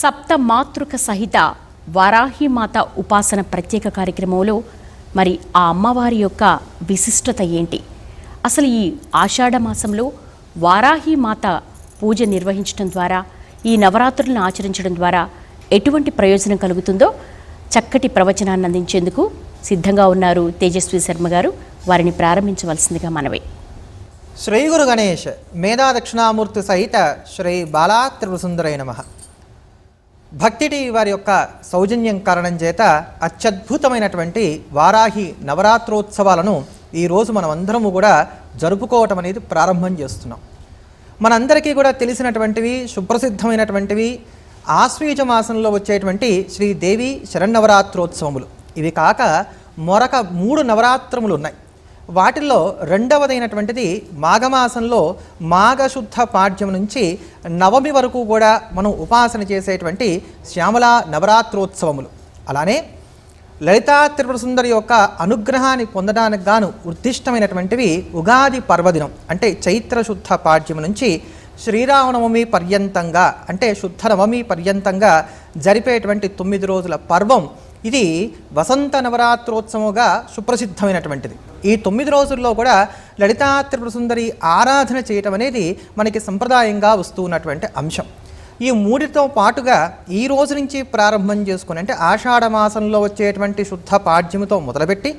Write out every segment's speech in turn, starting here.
సప్త మాతృక సహిత వారాహిమాత ఉపాసన ప్రత్యేక కార్యక్రమంలో మరి ఆ అమ్మవారి యొక్క విశిష్టత ఏంటి? అసలు ఈ ఆషాఢ మాసంలో వారాహిమాత పూజ నిర్వహించడం ద్వారా ఈ నవరాత్రులను ఆచరించడం ద్వారా ఎటువంటి ప్రయోజనం కలుగుతుందో చక్కటి ప్రవచనాన్ని అందించేందుకు సిద్ధంగా ఉన్నారు తేజస్వి శర్మ గారు. వారిని ప్రారంభించవలసిందిగా మనవి. శ్రీ గురు గణేష్ మేధా దక్షిణామూర్తి సహిత శ్రీ బాలా త్రిపురసుందరై నమ. భక్తిటి వారి యొక్క సౌజన్యం కారణం చేత అత్యద్భుతమైనటువంటి వారాహి నవరాత్రోత్సవాలను ఈరోజు మనం అందరము కూడా జరుపుకోవటం అనేది ప్రారంభం చేస్తున్నాం. మనందరికీ కూడా తెలిసినటువంటివి సుప్రసిద్ధమైనటువంటివి ఆశ్వీజ మాసంలో వచ్చేటువంటి శ్రీదేవి శరన్నవరాత్రోత్సవములు. ఇవి కాక మరొక మూడు నవరాత్రములు ఉన్నాయి. వాటిల్లో రెండవదైనటువంటిది మాఘమాసంలో మాఘశుద్ధ పాఠ్యం నుంచి నవమి వరకు కూడా మనం ఉపాసన చేసేటువంటి శ్యామల నవరాత్రోత్సవములు. అలానే లలితా త్రిపుర సుందరి యొక్క అనుగ్రహాన్ని పొందడానికి గాను ఉద్దిష్టమైనటువంటివి ఉగాది పర్వదినం అంటే చైత్రశుద్ధ పాఠ్యం నుంచి శ్రీరామనవమి పర్యంతంగా అంటే శుద్ధ నవమి పర్యంతంగా జరిపేటువంటి తొమ్మిది రోజుల పర్వం ఇది వసంత నవరాత్రోత్సవముగా సుప్రసిద్ధమైనటువంటిది. ఈ తొమ్మిది రోజుల్లో కూడా లలితా త్రిపురసుందరి ఆరాధన చేయటం అనేది మనకి సంప్రదాయంగా వస్తూ ఉన్నటువంటి అంశం. ఈ మూడితో పాటుగా ఈ రోజు నుంచి ప్రారంభం చేసుకుని అంటే ఆషాఢ మాసంలో వచ్చేటువంటి శుద్ధ పాడ్యముతో మొదలుపెట్టి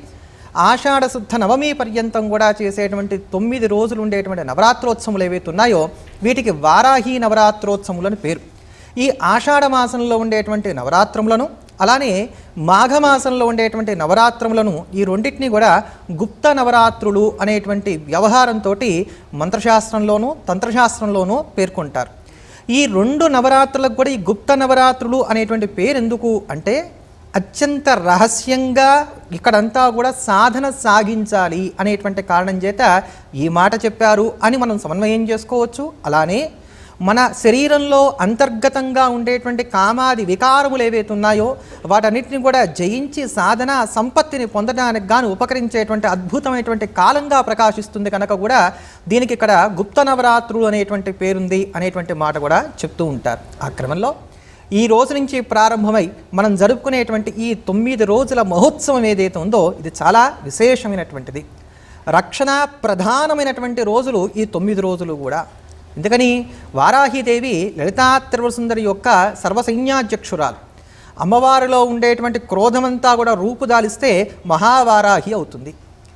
ఆషాఢ శుద్ధ నవమి పర్యంతం కూడా చేసేటువంటి తొమ్మిది రోజులు ఉండేటువంటి నవరాత్రోత్సవములు ఏవైతే ఉన్నాయో వీటికి వారాహి నవరాత్రోత్సవములని పేరు. ఈ ఆషాఢ మాసంలో ఉండేటువంటి నవరాత్రములను అలానే మాఘమాసంలో ఉండేటువంటి నవరాత్రములను ఈ రెండింటినీ కూడా గుప్త నవరాత్రులు అనేటువంటి వ్యవహారంతో మంత్రశాస్త్రంలోనూ తంత్రశాస్త్రంలోనూ పేర్కొంటారు. ఈ రెండు నవరాత్రులకు కూడా ఈ గుప్త నవరాత్రులు అనేటువంటి పేరు ఎందుకు అంటే అత్యంత రహస్యంగా ఇక్కడంతా కూడా సాధన సాగించాలి అనేటువంటి కారణం చేత ఈ మాట చెప్పారు అని మనం సమన్వయం చేసుకోవచ్చు. అలానే మన శరీరంలో అంతర్గతంగా ఉండేటువంటి కామాది వికారములు ఏవైతే ఉన్నాయో వాటన్నిటిని కూడా జయించి సాధన సంపత్తిని పొందడానికి గాను ఉపకరించేటువంటి అద్భుతమైనటువంటి కాలంగా ప్రకాశిస్తుంది కనుక కూడా దీనికి ఇక్కడ గుప్త నవరాత్రులు అనేటువంటి పేరుంది అనేటువంటి మాట కూడా చెప్తూ ఉంటారు. ఆ క్రమంలో ఈ రోజు నుంచి ప్రారంభమై మనం జరుపుకునేటువంటి ఈ తొమ్మిది రోజుల మహోత్సవం ఏదైతే ఉందో ఇది చాలా విశేషమైనటువంటిది. రక్షణ ప్రధానమైనటువంటి రోజులు ఈ తొమ్మిది రోజులు కూడా. ఎందుకని? వారాహిదేవి లలితా యొక్క సర్వసైన్యాధ్యక్షురాలు. అమ్మవారిలో ఉండేటువంటి క్రోధమంతా కూడా రూపుదాలిస్తే మహావారాహి అవుతుంది.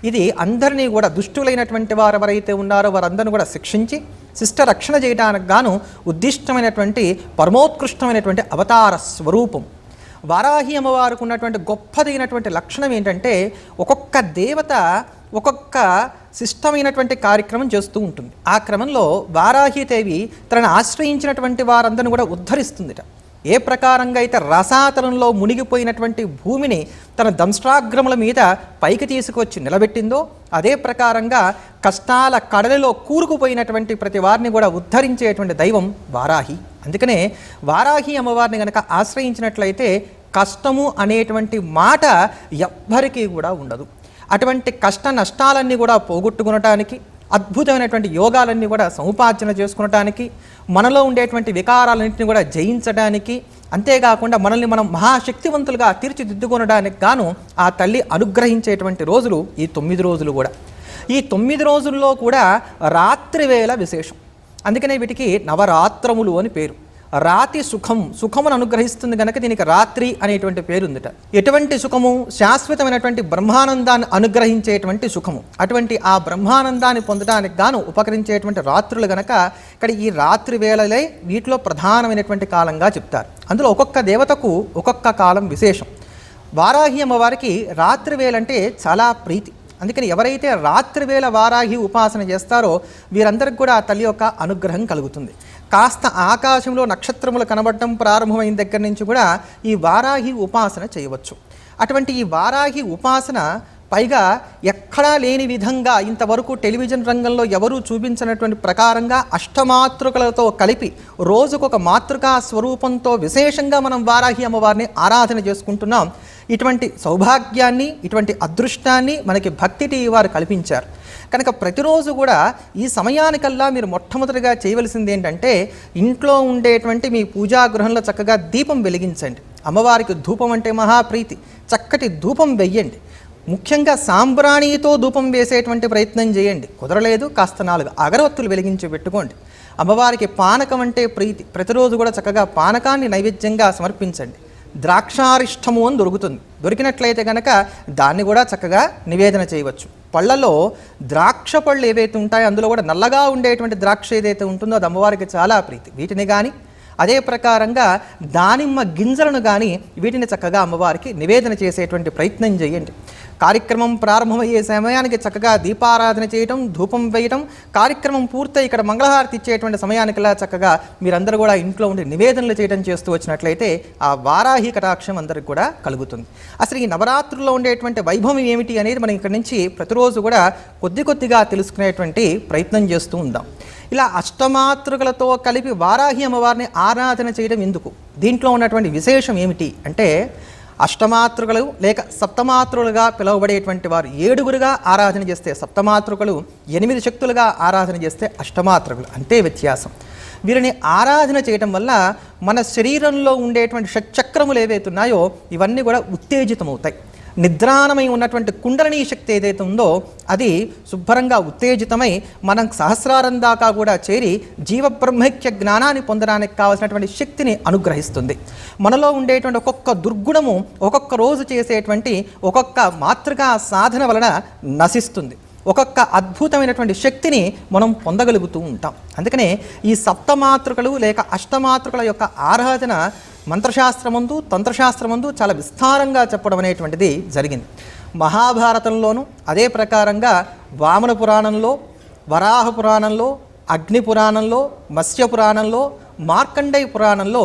ఇది అందరినీ కూడా దుష్టులైనటువంటి వారు ఎవరైతే ఉన్నారో వారందరిని కూడా శిక్షించి శిష్ట రక్షణ చేయడానికి గాను ఉద్దిష్టమైనటువంటి పరమోత్కృష్టమైనటువంటి అవతార స్వరూపం. వారాహి అమ్మవారికి ఉన్నటువంటి గొప్పదైనటువంటి లక్షణం ఏంటంటే ఒక్కొక్క దేవత ఒక్కొక్క శిష్టమైనటువంటి కార్యక్రమం చేస్తూ ఉంటుంది. ఆ క్రమంలో వారాహి దేవి తనను ఆశ్రయించినటువంటి వారందరిని కూడా ఉద్ధరిస్తుందిట. ఏ ప్రకారంగా అయితే రసాతలంలో మునిగిపోయినటువంటి భూమిని తన దంష్ట్రాగ్రముల మీద పైకి తీసుకొచ్చి నిలబెట్టిందో అదే ప్రకారంగా కష్టాల కడలిలో కూరుకుపోయినటువంటి ప్రతి వారిని కూడా ఉద్ధరించేటువంటి దైవం వారాహి. అందుకనే వారాహి అమ్మవారిని కనుక ఆశ్రయించినట్లయితే కష్టము అనేటువంటి మాట ఎవ్వరికీ కూడా ఉండదు. అటువంటి కష్ట నష్టాలన్నీ కూడా పోగొట్టుకునటానికి అద్భుతమైనటువంటి యోగాలన్నీ కూడా సముపార్జన చేసుకునటానికి మనలో ఉండేటువంటి వికారాలన్నింటినీ కూడా జయించడానికి అంతేకాకుండా మనల్ని మనం మహాశక్తివంతులుగా తీర్చిదిద్దుకొనడానికి గాను ఆ తల్లి అనుగ్రహించేటువంటి రోజులు ఈ తొమ్మిది రోజులు కూడా. ఈ తొమ్మిది రోజుల్లో కూడా రాత్రి వేళ విశేషం. అందుకనే వీటికి నవరాత్రములు అని పేరు. రాతి సుఖం సుఖమును అనుగ్రహిస్తుంది కనుక దీనికి రాత్రి అనేటువంటి పేరు ఉందిట ఎటువంటి సుఖము? శాశ్వతమైనటువంటి బ్రహ్మానందాన్ని అనుగ్రహించేటువంటి సుఖము. అటువంటి ఆ బ్రహ్మానందాన్ని పొందడానికి గాను ఉపకరించేటువంటి రాత్రులు గనక ఇక్కడ ఈ రాత్రి వేళలే వీటిలో ప్రధానమైనటువంటి కాలంగా చెప్తారు. అందులో ఒక్కొక్క దేవతకు ఒక్కొక్క కాలం విశేషం. వారాహి అమ్మవారికి రాత్రి వేలంటే చాలా ప్రీతి. అందుకని ఎవరైతే రాత్రి వేళ వారాహి ఉపాసన చేస్తారో వీరందరికి కూడా ఆ తల్లి యొక్క అనుగ్రహం కలుగుతుంది. కాస్త ఆకాశంలో నక్షత్రములు కనబడటం ప్రారంభమైన దగ్గర నుంచి కూడా ఈ వారాహి ఉపాసన చేయవచ్చు. అటువంటి ఈ వారాహి ఉపాసన పైగా ఎక్కడా లేని విధంగా ఇంతవరకు టెలివిజన్ రంగంలో ఎవరూ చూపించినటువంటి ప్రకారంగా అష్టమాతృకలతో కలిపి రోజుకొక మాతృకా స్వరూపంతో విశేషంగా మనం వారాహి అమ్మవారిని ఆరాధన చేసుకుంటున్నాం. ఇటువంటి సౌభాగ్యాన్ని ఇటువంటి అదృష్టాన్ని మనకి భక్తి టీవీ వారు కల్పించారు. కనుక ప్రతిరోజు కూడా ఈ సమయానికల్లా మీరు మొట్టమొదటిగా చేయవలసింది ఏంటంటే ఇంట్లో ఉండేటువంటి మీ పూజా గృహంలో చక్కగా దీపం వెలిగించండి. అమ్మవారికి ధూపం అంటే మహాప్రీతి. చక్కటి ధూపం వెయ్యండి. ముఖ్యంగా సాంబ్రాణితో ధూపం వేసేటువంటి ప్రయత్నం చేయండి. కుదరలేదు కాస్త నాలుగు అగరవత్తులు వెలిగించి పెట్టుకోండి. అమ్మవారికి పానకం అంటే ప్రీతి. ప్రతిరోజు కూడా చక్కగా పానకాన్ని నైవేద్యంగా సమర్పించండి. ద్రాక్షారిష్టము అని దొరుకుతుంది. దొరికినట్లయితే కనుక దాన్ని కూడా చక్కగా నివేదన చేయవచ్చు. పళ్ళలో ద్రాక్ష పళ్ళు ఏవైతే ఉంటాయో అందులో కూడా నల్లగా ఉండేటువంటి ద్రాక్ష ఏదైతే ఉంటుందో అది అమ్మవారికి చాలా ప్రీతి. వీటిని కానీ అదే ప్రకారంగా దానిమ్మ గింజలను కానీ వీటిని చక్కగా అమ్మవారికి నివేదన చేసేటువంటి ప్రయత్నం చేయండి. కార్యక్రమం ప్రారంభమయ్యే సమయానికి చక్కగా దీపారాధన చేయటం ధూపం వేయటం కార్యక్రమం పూర్తయి ఇక్కడ మంగళహారతి ఇచ్చేటువంటి సమయానికిలా చక్కగా మీరందరూ కూడా ఇంట్లో ఉండి నివేదనలు చేయడం చేస్తూ వచ్చినట్లయితే ఆ వారాహి కటాక్షం అందరికి కూడా కలుగుతుంది. అసలు ఈ నవరాత్రుల్లో ఉండేటువంటి వైభవం ఏమిటి అనేది మనం ఇక్కడ నుంచి ప్రతిరోజు కూడా కొద్ది కొద్దిగా తెలుసుకునేటువంటి ప్రయత్నం చేస్తూ ఉందాం. ఇలా అష్టమాతృకలతో కలిపి వారాహి అమ్మవారిని ఆరాధన చేయడం ఎందుకు? దీంట్లో ఉన్నటువంటి విశేషం ఏమిటి అంటే అష్టమాతృకలు లేక సప్తమాతృలుగా పిలువబడేటువంటి వారు ఏడుగురుగా ఆరాధన చేస్తే సప్తమాతృకలు ఎనిమిది శక్తులుగా ఆరాధన చేస్తే అష్టమాతృకులు. అంతే వ్యత్యాసం. వీరిని ఆరాధన చేయటం వల్ల మన శరీరంలో ఉండేటువంటి షట్చక్రములు ఏవైతే ఉన్నాయో ఇవన్నీ కూడా ఉత్తేజితమవుతాయి. నిద్రానమై ఉన్నటువంటి కుండలిని శక్తి ఏదైతే ఉందో అది శుభ్రంగా ఉత్తేజితమై మనం సహస్రారం దాకా కూడా చేరి జీవబ్రహ్మైక్య జ్ఞానాన్ని పొందడానికి కావాల్సినటువంటి శక్తిని అనుగ్రహిస్తుంది. మనలో ఉండేటువంటి ఒక్కొక్క దుర్గుణము ఒక్కొక్క రోజు చేసేటువంటి ఒక్కొక్క మాతృకా సాధన వలన నశిస్తుంది. ఒక్కొక్క అద్భుతమైనటువంటి శక్తిని మనం పొందగలుగుతూ ఉంటాం. అందుకనే ఈ సప్తమాతృకలు లేక అష్టమాతృకల యొక్క ఆరాధన మంత్రశాస్త్రమందు తంత్రశాస్త్రమందు చాలా విస్తారంగా చెప్పడం అనేటువంటిది జరిగింది. మహాభారతంలోనూ అదే ప్రకారంగా వామన పురాణంలో వరాహ పురాణంలో అగ్ని పురాణంలో మత్స్య పురాణంలో మార్కండేయ పురాణంలో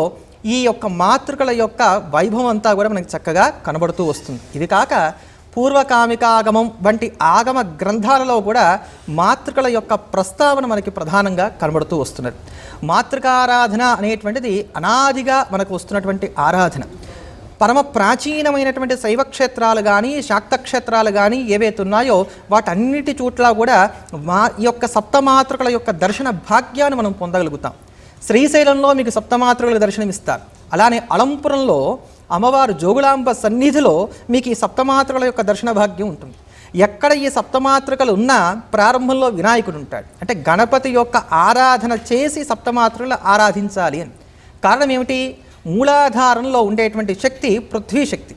ఈ యొక్క మాతృకల యొక్క వైభవం అంతా కూడా మనకి చక్కగా కనబడుతూ వస్తుంది. ఇది కాక పూర్వకామికాగమం వంటి ఆగమ గ్రంథాలలో కూడా మాతృకల యొక్క ప్రస్తావన మనకి ప్రధానంగా కనబడుతూ వస్తున్నది. మాతృకారాధన అనేటువంటిది అనాదిగా మనకు వస్తున్నటువంటి ఆరాధన. పరమ ప్రాచీనమైనటువంటి శైవ క్షేత్రాలు కానీ శాక్త క్షేత్రాలు కానీ ఏవైతే ఉన్నాయో వాటన్నిటి చోట్ల కూడా మా ఈ యొక్క సప్తమాతృకల యొక్క దర్శన భాగ్యాన్ని మనం పొందగలుగుతాం. శ్రీశైలంలో మీకు సప్తమాతృకల దర్శనమిస్తారు. అలానే అలంపురంలో అమ్మవారు జోగులాంబ సన్నిధిలో మీకు ఈ సప్తమాతృకల యొక్క దర్శన భాగ్యం ఉంటుంది. ఎక్కడ ఈ సప్తమాతృకలు ఉన్నా ప్రారంభంలో వినాయకుడు ఉంటాడు. అంటే గణపతి యొక్క ఆరాధన చేసి సప్తమాతృకలు ఆరాధించాలి అని. కారణం ఏమిటి? మూలాధారంలో ఉండేటువంటి శక్తి పృథ్వీ శక్తి.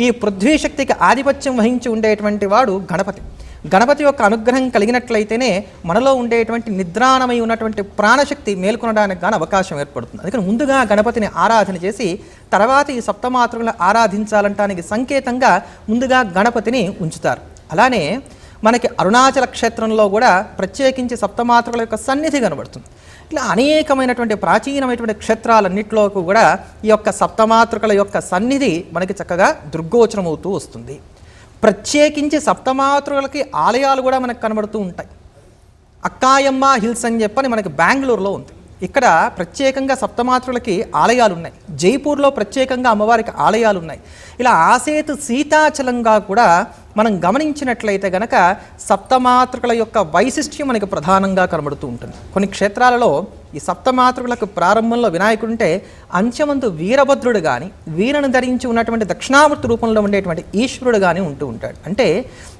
ఈ పృథ్వీ శక్తికి ఆధిపత్యం వహించి ఉండేటువంటి వాడు గణపతి. గణపతి యొక్క అనుగ్రహం కలిగినట్లయితేనే మనలో ఉండేటువంటి నిద్రాణమై ఉన్నటువంటి ప్రాణశక్తి మేల్కొనడానికి కానీ అవకాశం ఏర్పడుతుంది. అందుకని ముందుగా గణపతిని ఆరాధన చేసి తర్వాత ఈ సప్తమాతృలను ఆరాధించాలంటానికి సంకేతంగా ముందుగా గణపతిని ఉంచుతారు. అలానే మనకి అరుణాచల క్షేత్రంలో కూడా ప్రత్యేకించి సప్తమాతృకల యొక్క సన్నిధి కనబడుతుంది. ఇట్లా అనేకమైనటువంటి ప్రాచీనమైనటువంటి క్షేత్రాలన్నింటిలోకి కూడా ఈ యొక్క సప్తమాతృకల యొక్క సన్నిధి మనకి చక్కగా దుర్గోచరమవుతూ వస్తుంది. ప్రత్యేకించి సప్తమాతృకలకి ఆలయాలు కూడా మనకు కనబడుతూ ఉంటాయి. అక్కాయమ్మ హిల్స్ అని చెప్పని మనకి బెంగళూరులో ఉంది. ఇక్కడ ప్రత్యేకంగా సప్తమాతృలకి ఆలయాలు ఉన్నాయి. జైపూర్లో ప్రత్యేకంగా అమ్మవారికి ఆలయాలు ఉన్నాయి. ఇలా ఆసేతు సీతాచలంగా కూడా మనం గమనించినట్లయితే గనక సప్తమాతృకల యొక్క వైశిష్ట్యం మనకి ప్రధానంగా కనబడుతూ ఉంటుంది. కొన్ని క్షేత్రాలలో ఈ సప్తమాతృకులకు ప్రారంభంలో వినాయకుడుంటే అంచమందు వీరభద్రుడు కానీ వీరను ధరించి ఉన్నటువంటి దక్షిణామూర్తి రూపంలో ఉండేటువంటి ఈశ్వరుడు కానీ ఉంటూ ఉంటాడు. అంటే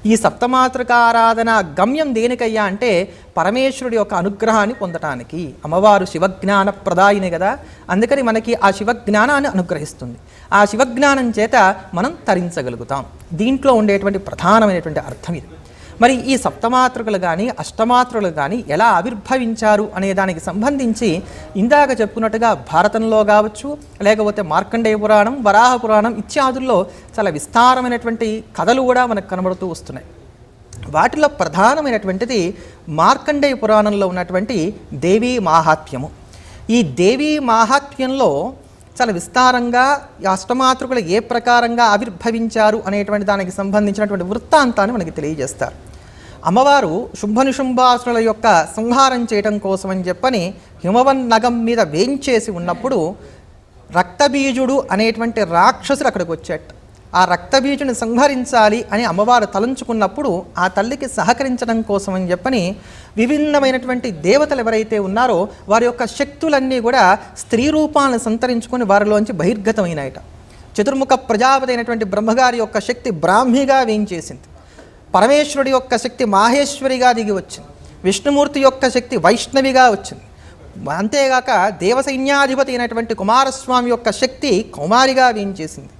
ఈ సప్తమాతృక ఆరాధన గమ్యం దేనికయ్యా అంటే పరమేశ్వరుడి యొక్క అనుగ్రహాన్ని పొందటానికి. అమ్మవారు శివజ్ఞాన ప్రదాయిని కదా అందుకని మనకి ఆ శివజ్ఞానాన్ని అనుగ్రహిస్తుంది. ఆ శివజ్ఞానం చేత మనం తరించగలుగుతాం. దీంట్లో ఉండేటువంటి ప్రధానమైనటువంటి అర్థం ఇది. మరి ఈ సప్తమాతృకలు కానీ అష్టమాతృలు కానీ ఎలా ఆవిర్భవించారు అనే దానికి సంబంధించి ఇందాక చెప్పుకున్నట్టుగా భారతంలో కావచ్చు లేకపోతే మార్కండేయ పురాణం వరాహ పురాణం ఇత్యాదుల్లో చాలా విస్తారమైనటువంటి కథలు కూడా మనకు కనబడుతూ వస్తున్నాయి. వాటిలో ప్రధానమైనటువంటిది మార్కండేయ పురాణంలో ఉన్నటువంటి దేవీ మాహాత్మ్యము. ఈ దేవీ మాహాత్మ్యంలో చాలా విస్తారంగా ఈ అష్టమాతృకులు ఏ ప్రకారంగా ఆవిర్భవించారు అనేటువంటి దానికి సంబంధించినటువంటి వృత్తాంతాన్ని మనకి తెలియజేస్తారు. అమ్మవారు శుంభనిశుంభాసుల యొక్క సంహారం చేయటం కోసమని చెప్పని హిమవన్ నగం మీద వేంచేసి ఉన్నప్పుడు రక్తబీజుడు అనేటువంటి రాక్షసుడు అక్కడికి వచ్చేట ఆ రక్తబీజుని సంహరించాలి అని అమ్మవారు తలంచుకున్నప్పుడు ఆ తల్లికి సహకరించడం కోసం అని చెప్పని విభిన్నమైనటువంటి దేవతలు ఎవరైతే ఉన్నారో వారి యొక్క శక్తులన్నీ కూడా స్త్రీ రూపాలను సంతరించుకొని వారిలోంచి బహిర్గతమైనాయట. చతుర్ముఖ ప్రజాపతి అయినటువంటి బ్రహ్మగారి యొక్క శక్తి బ్రాహ్మిగా వేయించేసింది పరమేశ్వరుడి యొక్క శక్తి మాహేశ్వరిగా దిగి వచ్చింది. విష్ణుమూర్తి యొక్క శక్తి వైష్ణవిగా వచ్చింది. అంతేగాక దేవసైన్యాధిపతి అయినటువంటి కుమారస్వామి యొక్క శక్తి కౌమారిగా వేయించేసింది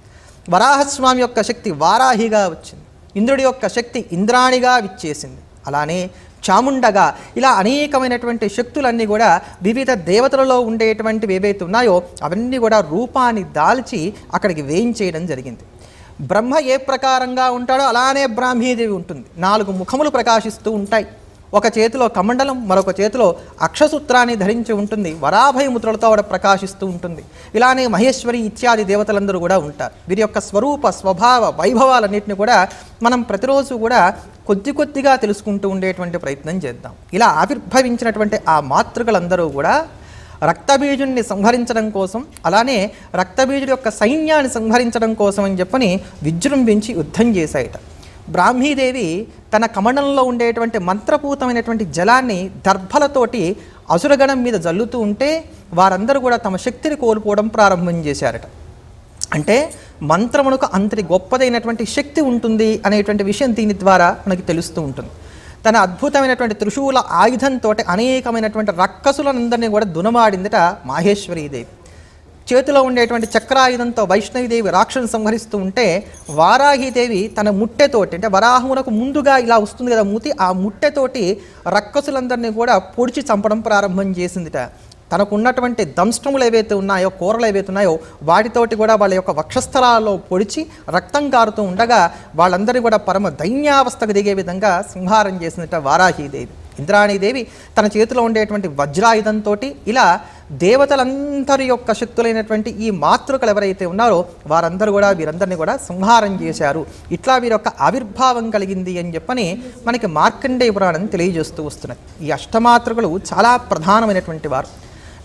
వరాహస్వామి యొక్క శక్తి వారాహిగా వచ్చింది. ఇంద్రుడి యొక్క శక్తి ఇంద్రాణిగా విచ్చేసింది. అలానే చాముండగా ఇలా అనేకమైనటువంటి శక్తులన్నీ కూడా వివిధ దేవతలలో ఉండేటువంటివి ఏవైతే ఉన్నాయో అవన్నీ కూడా రూపాన్ని దాల్చి అక్కడికి వేయించేయడం జరిగింది. బ్రహ్మ ఏ ప్రకారంగా ఉంటాడో అలానే బ్రాహ్మీదేవి ఉంటుంది. నాలుగు ముఖములు ప్రకాశిస్తూ ఉంటాయి. ఒక చేతిలో కమండలం మరొక చేతిలో అక్షసూత్రాన్ని ధరించి ఉంటుంది. వరాభయ ముద్రలతో ఆవిడ ప్రకాశిస్తూ ఉంటుంది. ఇలానే మహేశ్వరి ఇత్యాది దేవతలందరూ కూడా ఉంటారు. వీరి యొక్క స్వరూప స్వభావ వైభవాలన్నింటినీ కూడా మనం ప్రతిరోజు కూడా కొద్ది కొద్దిగా తెలుసుకుంటూ ఉండేటువంటి ప్రయత్నం చేద్దాం. ఇలా ఆవిర్భవించినటువంటి ఆ మాతృకలందరూ కూడా రక్తబీజుణ్ణి సంహరించడం కోసం అలానే రక్తబీజుడి యొక్క సైన్యాన్ని సంహరించడం కోసం అని చెప్పని విజృంభించి యుద్ధం చేశాయట. బ్రాహ్మీదేవి తన కమండంలో ఉండేటువంటి మంత్రపూతమైనటువంటి జలాన్ని దర్భలతోటి అసురగణం మీద జల్లుతూ ఉంటే వారందరూ కూడా తమ శక్తిని కోల్పోవడం ప్రారంభం చేశారట. అంటే మంత్రమునకు అంతటి గొప్పదైనటువంటి శక్తి ఉంటుంది అనేటువంటి విషయం దీని ద్వారా మనకి తెలుస్తూ ఉంటుంది. తన అద్భుతమైనటువంటి త్రిశూల ఆయుధంతో అనేకమైనటువంటి రక్కసులందరినీ కూడా దునమాడిందట మాహేశ్వరీదేవి. చేతిలో ఉండేటువంటి చక్రాయుధంతో వైష్ణవిదేవి రాక్షసుని సంహరిస్తూ ఉంటే వారాహిదేవి తన ముట్టెతోటి అంటే వరాహమునకు ముందుగా ఇలా వస్తుంది కదా మూతి ఆ ముట్టెతోటి రక్కసులందరినీ కూడా పొడిచి చంపడం ప్రారంభం చేసిందిట. తనకున్నటువంటి దంష్టములు ఏవైతే ఉన్నాయో కూరలు ఏవైతే ఉన్నాయో వాటితోటి కూడా వాళ్ళ యొక్క వక్షస్థలాల్లో పొడిచి రక్తం కారుతూ ఉండగా వాళ్ళందరూ కూడా పరమ దైన్యావస్థకు దిగే విధంగా సంహారం చేసినట్ట వారాహీదేవి. ఇంద్రాణీదేవి తన చేతిలో ఉండేటువంటి వజ్రాయుధంతో ఇలా దేవతలందరి యొక్క శక్తులైనటువంటి ఈ మాతృకలు ఎవరైతే ఉన్నారో వారందరూ కూడా వీరందరినీ కూడా సంహారం చేశారు. ఇట్లా వీరి యొక్క ఆవిర్భావం కలిగింది అని చెప్పని మనకి మార్కండేయ పురాణం తెలియజేస్తూ వస్తున్నాయి ఈ అష్టమాతృకలు చాలా ప్రధానమైనటువంటి వారు.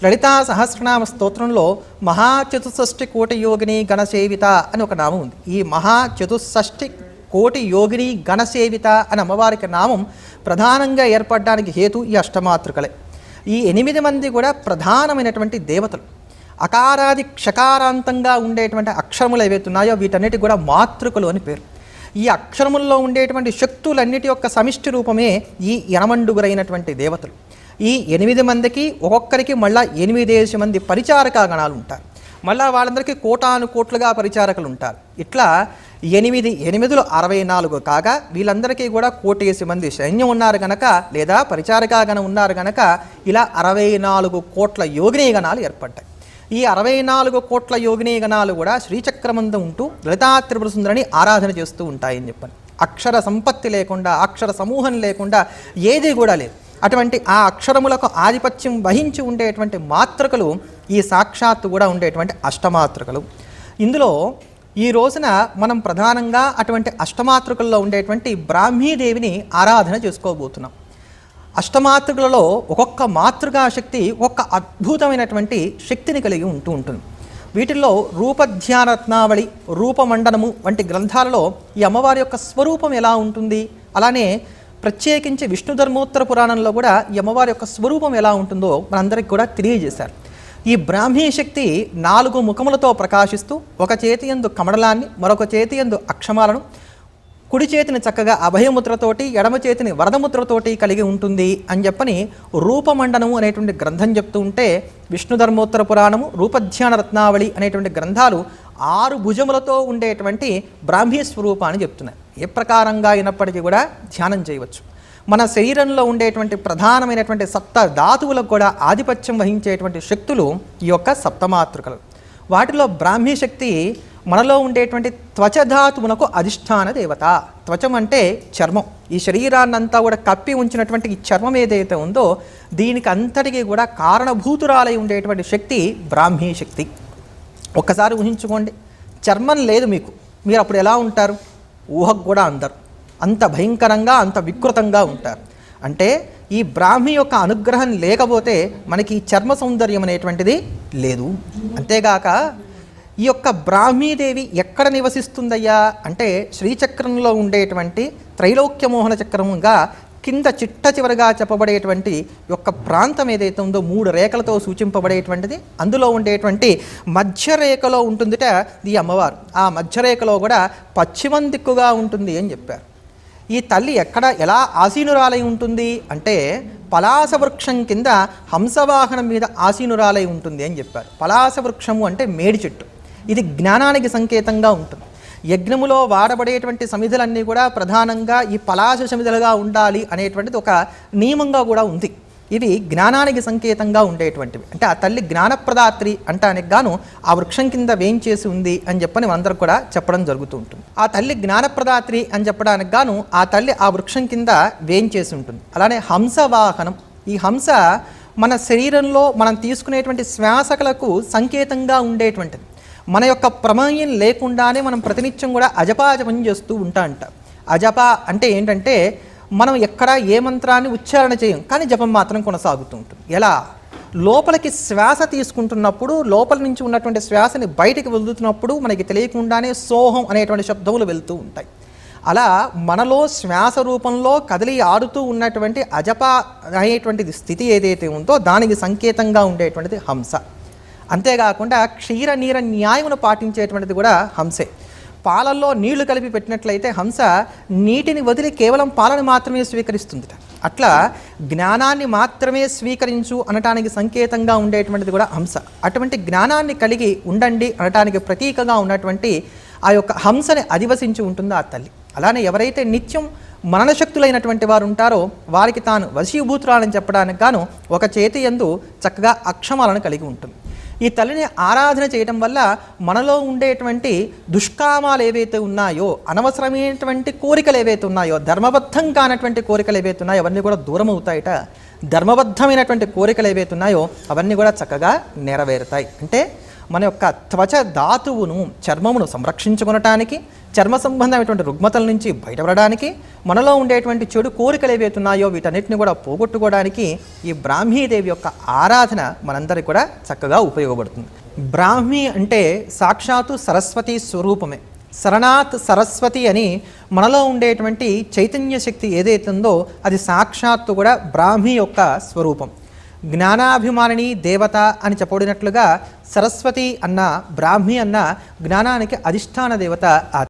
లలితా సహస్రనామ స్తోత్రంలో మహాచతుషష్ఠి కోటి యోగిని గణసేవిత అని ఒక నామం ఉంది. ఈ మహాచతుషష్ఠి కోటి యోగిని గణసేవిత అని అమ్మవారికి నామం ప్రధానంగా ఏర్పడడానికి హేతు ఈ అష్టమాతృకలే. ఈ ఎనిమిది మంది కూడా ప్రధానమైనటువంటి దేవతలు. అకారాది క్షకారాంతంగా ఉండేటువంటి అక్షరములు ఏవైతే ఉన్నాయో వీటన్నిటి కూడా మాతృకలు అని పేరు. ఈ అక్షరముల్లో ఉండేటువంటి శక్తులన్నిటి యొక్క సమిష్టి రూపమే ఈ యనమండుగురైనటువంటి దేవతలు. ఈ ఎనిమిది మందికి ఒక్కొక్కరికి మళ్ళా ఎనిమిదేసి మంది పరిచారక గణాలు ఉంటారు. మళ్ళా వాళ్ళందరికీ కోటాను కోట్లుగా పరిచారకులు ఉంటారు. ఇట్లా ఎనిమిది ఎనిమిదిలో అరవై నాలుగు కాగా వీళ్ళందరికీ కూడా కోటేసి మంది సైన్యం ఉన్నారు గనక లేదా పరిచారకా ఉన్నారు గనక ఇలా అరవై నాలుగు కోట్ల యోగినీగణాలు ఏర్పడ్డాయి. ఈ అరవై నాలుగు కోట్ల యోగినీగణాలు కూడా శ్రీచక్రమందు ఉంటూ లలితా త్రిపుర సుందరిని ఆరాధన చేస్తూ ఉంటాయని చెప్పాను అక్షర సంపత్తి లేకుండా అక్షర సమూహం లేకుండా ఏది కూడా లేదు. అటువంటి ఆ అక్షరములకు ఆధిపత్యం వహించి ఉండేటువంటి మాతృకలు ఈ సాక్షాత్తు కూడా ఉండేటువంటి అష్టమాతృకలు. ఇందులో ఈ రోజున మనం ప్రధానంగా అటువంటి అష్టమాతృకల్లో ఉండేటువంటి బ్రాహ్మీదేవిని ఆరాధన చేసుకోబోతున్నాం. అష్టమాతృకలలో ఒక్కొక్క మాతృకాశక్తి ఒక్కొక్క అద్భుతమైనటువంటి శక్తిని కలిగి ఉంటూ ఉంటుంది. వీటిల్లో రూపధ్యానరత్నావళి రూపమండనము వంటి గ్రంథాలలో ఈ అమ్మవారి యొక్క స్వరూపం ఎలా ఉంటుంది? అలానే ప్రత్యేకించి విష్ణు ధర్మోత్తర పురాణంలో కూడా ఈ అమ్మవారి యొక్క స్వరూపం ఎలా ఉంటుందో మనందరికి కూడా తెలియజేశారు. ఈ బ్రాహ్మీ శక్తి నాలుగు ముఖములతో ప్రకాశిస్తూ ఒక చేతి యందు కమడలాన్ని మరొక చేతి యందు అక్షమాలను కుడి చేతిని చక్కగా అభయముద్రతోటి ఎడమ చేతిని వరదముద్రతోటి కలిగి ఉంటుంది అని చెప్పని రూపమండనము అనేటువంటి గ్రంథం చెప్తూ ఉంటే విష్ణుధర్మోత్తర పురాణము రూపధ్యాన రత్నావళి అనేటువంటి గ్రంథాలు ఆరు భుజములతో ఉండేటువంటి బ్రాహ్మీ స్వరూపాన్ని చెప్తున్నాయి. ఏ ప్రకారంగా అయినప్పటికీ కూడా ధ్యానం చేయవచ్చు. మన శరీరంలో ఉండేటువంటి ప్రధానమైనటువంటి సప్త ధాతువులకు కూడా ఆధిపత్యం వహించేటువంటి శక్తులు ఈ యొక్క సప్తమాతృకలు వాటిలో బ్రాహ్మీ శక్తి మనలో ఉండేటువంటి త్వచధాతువునకు అధిష్టాన దేవత. త్వచం అంటే చర్మం. ఈ శరీరాన్నంతా కూడా కప్పి ఉంచినటువంటి ఈ చర్మం ఏదైతే ఉందో దీనికి అంతటికీ కూడా కారణభూతురాలై ఉండేటువంటి శక్తి బ్రాహ్మీ శక్తి. ఒక్కసారి ఊహించుకోండి చర్మం లేదు మీకు. మీరు అప్పుడు ఎలా ఉంటారు? ఊహకు కూడా అందరు. అంత భయంకరంగా అంత వికృతంగా ఉంటారు. అంటే ఈ బ్రాహ్మి యొక్క అనుగ్రహం లేకపోతే మనకి ఈ చర్మ సౌందర్యం అనేటువంటిది లేదు. అంతేగాక ఈ యొక్క బ్రాహ్మీదేవి ఎక్కడ నివసిస్తుందయ్యా? అంటే శ్రీచక్రంలో ఉండేటువంటి త్రైలోక్యమోహన చక్రముగా కింద చిట్ట చివరగా చెప్పబడేటువంటి యొక్క ప్రాంతం ఏదైతే ఉందో మూడు రేఖలతో సూచింపబడేటువంటిది అందులో ఉండేటువంటి మధ్యరేఖలో ఉంటుందిట ఈ అమ్మవారు. ఆ మధ్యరేఖలో కూడా పశ్చిమం దిక్కుగా ఉంటుంది అని చెప్పారు. ఈ తల్లి ఎక్కడ ఎలా ఆసీనురాలై ఉంటుంది అంటే పలాస వృక్షం కింద హంసవాహనం మీద ఆసీనురాలై ఉంటుంది అని చెప్పారు. పలాస వృక్షము అంటే మేడి చెట్టు. ఇది జ్ఞానానికి సంకేతంగా ఉంటుంది. యజ్ఞములో వాడబడేటువంటి సమిధులన్నీ కూడా ప్రధానంగా ఈ పలాస సమిధులుగా ఉండాలి అనేటువంటిది ఒక నియమంగా కూడా ఉంది. ఇవి జ్ఞానానికి సంకేతంగా ఉండేటువంటివి. అంటే ఆ తల్లి జ్ఞానప్రదాత్రి అంటానికి గాను ఆ వృక్షం కింద వేయించేసి ఉంది అని చెప్పని అందరూ కూడా చెప్పడం జరుగుతూ ఉంటుంది. ఆ తల్లి జ్ఞానప్రదాత్రి అని చెప్పడానికి గాను ఆ తల్లి ఆ వృక్షం కింద వేయించేసి ఉంటుంది. అలానే హంస వాహనం ఈ హంస మన శరీరంలో మనం తీసుకునేటువంటి శ్వాసకలకు సంకేతంగా ఉండేటువంటిది. మన యొక్క ప్రమేయం లేకుండానే మనం ప్రతినిత్యం కూడా అజపాజపం చేస్తూ ఉంటా అంట అజప అంటే ఏంటంటే మనం ఎక్కడ ఏ మంత్రాన్ని ఉచ్చారణ చేయం కానీ జపం మాత్రం కొనసాగుతూ ఉంటుంది. ఎలా? లోపలికి శ్వాస తీసుకుంటున్నప్పుడు లోపల నుంచి ఉన్నటువంటి శ్వాసని బయటికి వదులుతున్నప్పుడు మనకి తెలియకుండానే సోహం అనేటువంటి శబ్దములు వెళ్తూ ఉంటాయి. అలా మనలో శ్వాస రూపంలో కదిలి ఆడుతూ ఉన్నటువంటి అజప అనేటువంటిది స్థితి ఏదైతే ఉందో దానికి సంకేతంగా ఉండేటువంటిది హంస. అంతేకాకుండా క్షీర నీర న్యాయమును పాటించేటువంటిది కూడా హంసే. పాలల్లో నీళ్ళు కలిపి పెట్టినట్లయితే హంస నీటిని వదిలి కేవలం పాలను మాత్రమే స్వీకరిస్తుందిట. అట్లా జ్ఞానాన్ని మాత్రమే స్వీకరించు అనటానికి సంకేతంగా ఉండేటువంటిది కూడా హంస. అటువంటి జ్ఞానాన్ని కలిగి ఉండండి అనటానికి ప్రతీకగా ఉన్నటువంటి ఆ యొక్క హంసని అధివసించి ఉంటుందో ఆ తల్లి. అలానే ఎవరైతే నిత్యం మననశక్తులైనటువంటి వారు ఉంటారో వారికి తాను వశీభూతురాలని చెప్పడానికి గాను ఒక చేతి ఎందు చక్కగా అక్షమాలను కలిగి ఉంటుంది. ఈ తల్లిని ఆరాధన చేయటం వల్ల మనలో ఉండేటువంటి దుష్కామాలు ఏవైతే ఉన్నాయో అనవసరమైనటువంటి కోరికలు ఏవైతే ఉన్నాయో ధర్మబద్ధం కానటువంటి కోరికలు ఏవైతే ఉన్నాయో అవన్నీ కూడా దూరం అవుతాయట ధర్మబద్ధమైనటువంటి కోరికలు ఏవైతే ఉన్నాయో అవన్నీ కూడా చక్కగా నెరవేరుతాయి. అంటే మన యొక్క త్వచ ధాతువును చర్మమును సంరక్షించుకునటానికి చర్మ సంబంధమైనటువంటి రుగ్మతల నుంచి బయటపడడానికి మనలో ఉండేటువంటి చెడు కోరికలు ఏవైతున్నాయో వీటన్నిటిని కూడా పోగొట్టుకోవడానికి ఈ బ్రాహ్మీదేవి యొక్క ఆరాధన మనందరికీ కూడా చక్కగా ఉపయోగపడుతుంది. బ్రాహ్మీ అంటే సాక్షాత్తు సరస్వతి స్వరూపమే. శరణాత్ సరస్వతి అని మనలో ఉండేటువంటి చైతన్య శక్తి ఏదైతుందో ఉందో అది సాక్షాత్తు కూడా బ్రాహ్మీ యొక్క స్వరూపం. జ్ఞానాభిమానిని దేవత అని చెప్పబడినట్లుగా సరస్వతి అన్న బ్రాహ్మి అన్న జ్ఞానానికి అధిష్టాన దేవత ఆ